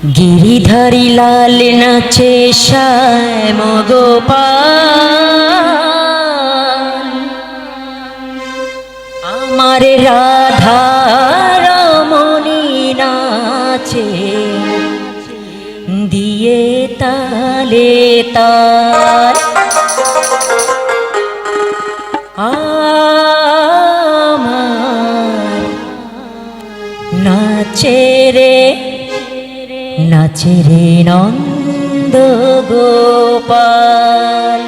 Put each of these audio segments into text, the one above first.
গিরিধারী লাল নাচে শ্যাম গোপাল আমার রাধা রমণী নাচে, দিয়ে তালে তাল। আমার নাচে রে নাচে রে নন্দ গোপাল।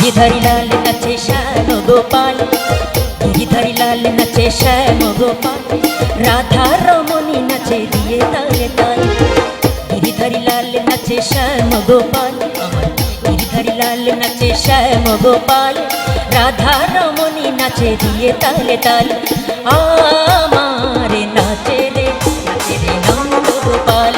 গিরিধারী লাল নাচে শ্যাম গোপাল গিরিধারী লাল নাচে শ্যাম গোপাল, রাধা রমণী নাচে দিয়ে নাচে শ্যাম গোপাল। আমার গিরিধারী লাল নাচে শ্যাম গোপাল। রাধা রমণী নাচে দিয়ে তালে তাল। আমার নাচে রে নাচে রে নন্দ গোপাল।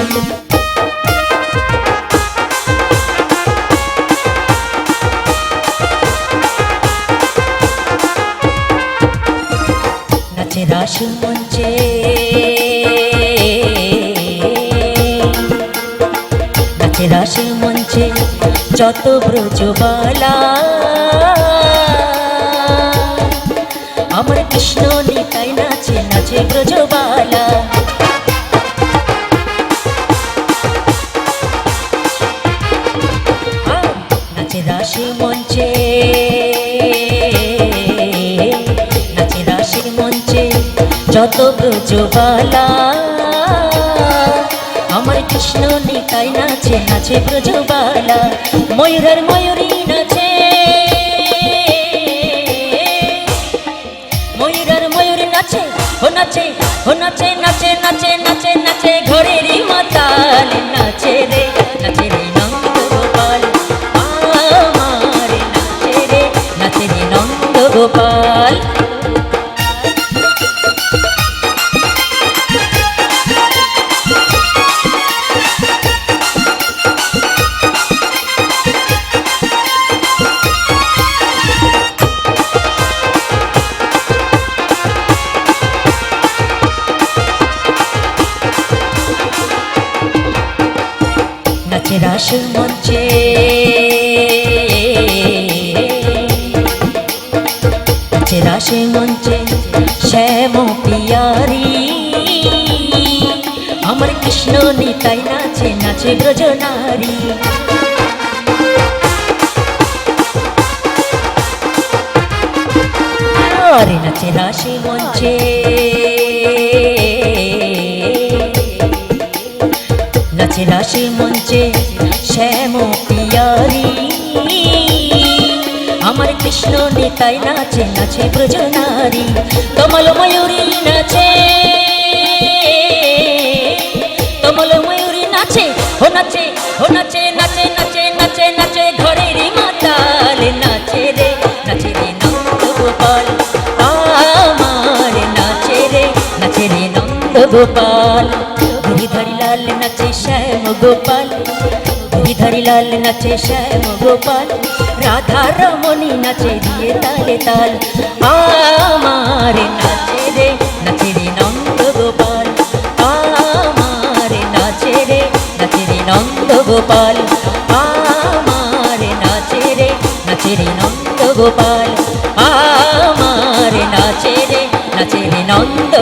নাচে রাস মঞ্চে। নাচে রাস মঞ্চে যত ব্রজবালা। আমার কৃষ্ণ নিতাই নাচে নাচে ব্রজবালা। রাশি মঞ্চে। নাচে দাসের মঞ্চে যত ব্রজবালা। আমার কৃষ্ণ নিকায় নাচে নাচে ব্রজবালা। ময়ূরের ময়ূরী নাচে। মঞ্চে। নাচে রাস মঞ্চে শ্যাম পিয়ারি। আমার কৃষ্ণ নিতাই নাচে নাচে ব্রজ নারী। আরে নাচে রাস মঞ্চে। নাচে রাশি মঞ্চে শ্যাম পিয়ারি আমার কৃষ্ণ নিতাই নাচে নাচে ব্রজ নারী কমল ময়ূরী নাচে। কমল ময়ূরী নাচে, ও নাচে ও নাচে নাচে নাচে নাচে নাচে ঘরেরই মাতাল। নাচে রে নাচে রে নন্দ গোপাল আমার নাচে রে নাচে রে নন্দ গোপাল গিরিধারী লাল নাচে শ্যাম গোপাল গিরিধারী লাল নাচে শ্যাম গোপাল, রাধা রমণী নাচে দিয়ে তালে তাল। আমার নাচে রে নাচে রে নন্দ গোপাল। আমার নাচে রে নাচে রে নন্দ গোপাল। আমার নাচে রে নাচে রে নন্দ গোপাল। আমার নাচে রে নাচে রে নন্দ